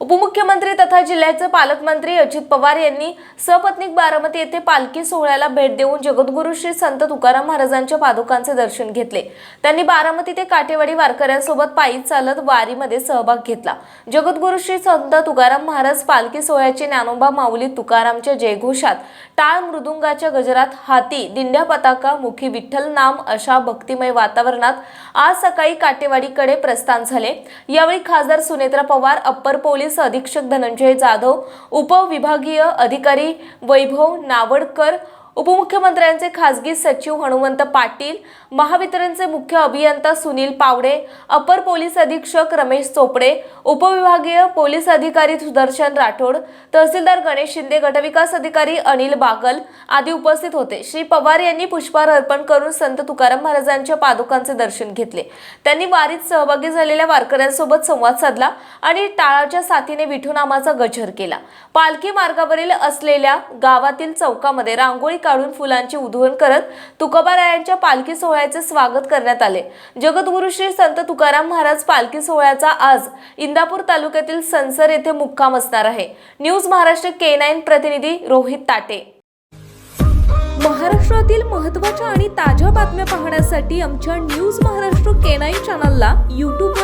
उपमुख्यमंत्री तथा जिल्ह्याचे पालकमंत्री अजित पवार यांनी सपत्नीक बारामती येथे पालखी सोहळ्याला भेट देऊन जगद्गुरू श्री संत तुकाराम महाराजांच्या पादुकांचे दर्शन घेतले. त्यांनी बारामती ते काटेवाडी वारकऱ्यांसोबत पायी चालत वारीमध्ये सहभाग घेतला. जगद्गुरू श्री संत तुकाराम महाराज पालखी सोहळ्याचे ज्ञानोबा माऊली तुकारामच्या जयघोषात टाळ मृदुंगाच्या गजरात हाती दिंड्या पताका मुखी विठ्ठल नाम अशा भक्तिमय वातावरणात आज सकाळी काटेवाडीकडे प्रस्थान झाले. यावेळी खासदार सुनेत्रा पवार अप्पर पोलीस अधीक्षक धनंजय जाधव उपविभागीय अधिकारी वैभव नावडकर उपमुख्यमंत्र्यांचे खासगी सचिव हनुमंत पाटील महावितरणचे मुख्य अभियंता सुनील पावडे अपर पोलीस अधीक्षक रमेश चोपडे उपविभागीय पोलीस अधिकारी सुदर्शन राठोड तहसीलदार गणेश शिंदे गटविकास अधिकारी अनिल बागल आदी उपस्थित होते. श्री पवार यांनी पुष्पहार अर्पण करून संत तुकाराम महाराजांच्या पादुकांचे दर्शन घेतले. त्यांनी वारीत सहभागी झालेल्या वारकऱ्यांसोबत संवाद साधला. आणि टाळाच्या साथीने विठुनामाचा गजर केला. पालखी मार्गावरील असलेल्या गावातील चौकामध्ये रांगोळी काढून फुलांची उधळण करत तुकोबारायांच्या पालखी सोहळ्याचे स्वागत करण्यात आले. जगद्गुरु श्री संत तुकाराम महाराज पालखी सोहळ्याचा आज इंदापूर तालुक्यातील संसर येथे मुक्काम असणार आहे. न्यूज महाराष्ट्र के नाईन प्रतिनिधी रोहित ताटे. महाराष्ट्रातील महत्त्वाच्या आणि ताज्या बातम्या पाहण्यासाठी आमच्या न्यूज महाराष्ट्र के नाईन चॅनलला यूट्यूबवर